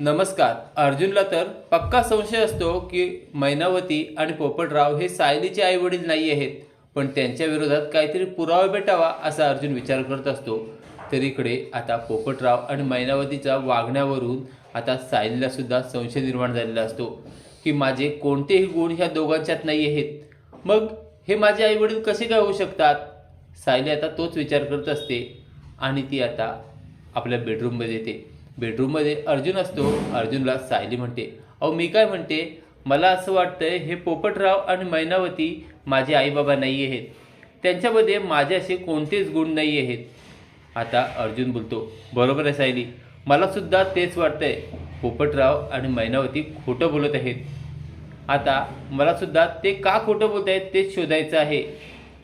नमस्कार. अर्जुनला तर पक्का संशय असतो की मैनावती आणि पोपटराव हे सायलीचे आई वडील नाही आहेत पण त्यांच्या विरोधात काहीतरी पुरावा भेटावा असा अर्जुन विचार करत असतो. तरीकडे आता पोपटराव आणि मैनावतीच्या वागण्यावरून आता सायलीला सुद्धा संशय निर्माण झालेला असतो की माझे कोणतेही गुण ह्या दोघांच्यात नाही आहेत. मग हे माझे आई वडील कसे काय होऊ शकतात? सायली आता तोच विचार करत असते आणि ती आता आपल्या बेडरूममध्ये येते. बेडरूममध्ये अर्जुन असतो. अर्जुनला सायली म्हणते अहो मी काय म्हणते? मला असं वाटतंय हे पोपटराव आणि मैनावती माझे आईबाबा नाही आहेत त्यांच्यामध्ये माझे असे कोणतेच गुण नाही आहेत आता अर्जुन बोलतो बरोबर आहे सायली. मला सुद्धा तेच वाटतंय. पोपटराव आणि मैनावती खोटं बोलत आहेत. आता मला सुद्धा ते का खोटं बोलत आहेत तेच शोधायचं आहे.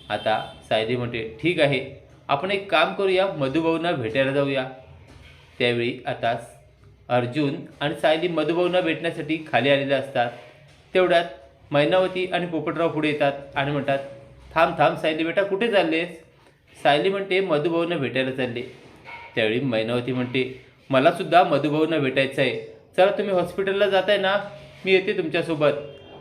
आता सायली म्हणते ठीक आहे. आपण एक काम करूया. मधुभाऊंना भेटायला जाऊया. त्यावेळी आता अर्जुन आणि सायली मधुभाऊंना भेटण्यासाठी खाली आलेले असतात. तेवढ्यात मैनावती आणि पोपटराव पुढे येतात आणि म्हणतात थांब थांब सायली बेटा कुठे चाललेस? सायली म्हणते मधुभाऊंना भेटायला चालले. त्यावेळी मैनावती म्हणते मलासुद्धा मधुभाऊंना भेटायचं आहे. चला तुम्ही हॉस्पिटलला जाताय ना? मी येते तुमच्यासोबत.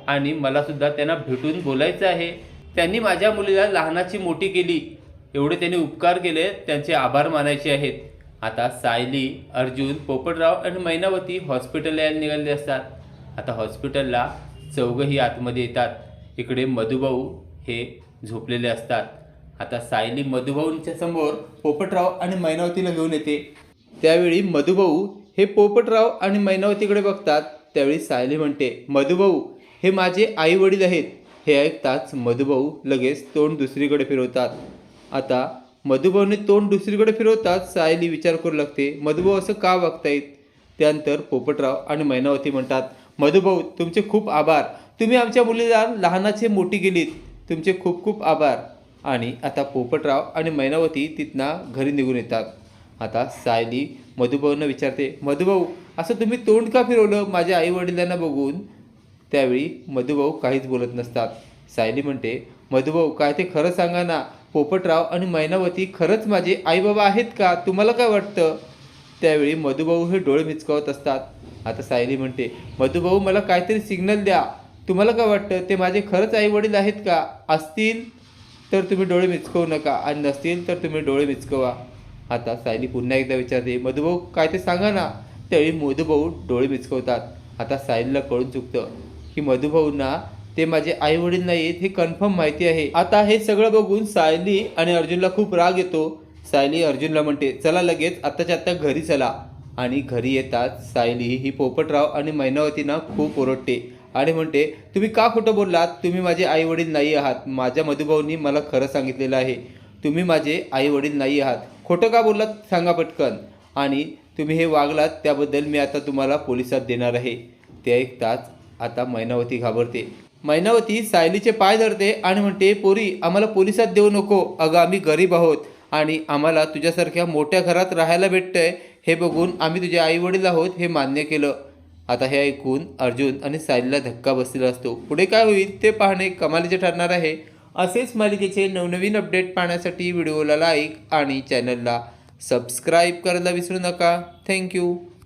आणि मला सुद्धा त्यांना भेटून बोलायचं आहे. त्यांनी माझ्या मुलीला लहानाची मोठी केली. एवढे त्यांनी उपकार केले त्यांचे आभार मानायचे आहेत. आता सायली अर्जुन पोपटराव आणि मैनावती हॉस्पिटल यायला निघालेले असतात. आता हॉस्पिटलला चौघही आतमध्ये येतात. इकडे मधुभाऊ हे झोपलेले असतात. आता सायली मधुभाऊंच्या समोर पोपटराव आणि मैनावतीला घेऊन येते. त्यावेळी मधुभाऊ हे पोपटराव आणि मैनावतीकडे बघतात. त्यावेळी सायली म्हणते मधुभाऊ हे माझे आई वडील आहेत. हे ऐकताच मधुभाऊ लगेच तोंड दुसरीकडे फिरवतात. आता मधुभाऊने तोंड दुसरीकडे फिरवताच सायली विचार करू लागते मधुभाऊ असं का वागतायत? त्यानंतर पोपटराव आणि मैनावती म्हणतात मधुभाऊ तुमचे खूप आभार. तुम्ही आमच्या मुलीला लहानाचे मोठी गेलीत तुमचे खूप खूप आभार. आणि आता पोपटराव आणि मैनावती तिथनं घरी निघून येतात. आता सायली मधुभाऊंना विचारते मधुभाऊ असं तुम्ही तोंड का फिरवलं माझ्या आई वडिलांना बघून? त्यावेळी मधुभाऊ काहीच बोलत नसतात. सायली म्हणते मधुभाऊ काय ते खरं सांगा ना. पोपटराव आणि मैनावती खरंच माझे आईबाबा आहेत का? तुम्हाला काय वाटतं? त्यावेळी मधुभाऊ हे डोळे मिचकावत असतात. आता सायली म्हणते मधुभाऊ मला काहीतरी सिग्नल द्या. तुम्हाला काय वाटतं? ते माझे खरंच आई वडील आहेत का? असतील तर तुम्ही डोळे मिचकवू नका आणि नसतील तर तुम्ही डोळे मिचकवा. आता सायली पुन्हा एकदा विचारते मधुभाऊ काय ते सांगा ना. त्यावेळी मधुभाऊ डोळे मिचकवतात. आता सायलीला कळून चुकतं की मधुभाऊंना ते माझे आई वडील नाही आहेत हे कन्फर्म माहिती आहे. आता हे सगळं बघून सायली आणि अर्जुनला खूप राग येतो. सायली अर्जुनला म्हणते चला लगेच आत्ताच्या आत्ता घरी चला. आणि घरी येतात सायली ही पोपटराव आणि मैनावतींना खूप ओरडते आणि म्हणते तुम्ही का खोटं बोललात? तुम्ही माझे आई वडील नाही आहात. माझ्या मधुभाऊंनी मला खरं सांगितलेलं आहे. तुम्ही माझे आई वडील नाही आहात. खोटं का बोललात? सांगा पटकन. आणि तुम्ही हे वागलात त्याबद्दल मी आता तुम्हाला पोलिसात देणार आहे. ते ऐकताच आता मैनावती घाबरते. मैनावती सायलीचे पाय धरते आणि म्हणते पोरी आम्हाला पोलिसात देऊ नको. अगं आम्ही गरीब आहोत आणि आम्हाला तुझ्यासारख्या मोठ्या घरात राहायला भेटतंय. हे बघून आम्ही तुझे आई वडील आहोत हे मान्य केलं. आता हे ऐकून अर्जुन आणि सायलीला धक्का बसलेला असतो. पुढे काय होईल? ते पाहणे कमालीचे ठरणार आहे. असेच मालिकेचे नवनवीन अपडेट पाहण्यासाठी व्हिडिओला लाईक आणि चॅनलला सबस्क्राईब करायला विसरू नका. थँक्यू.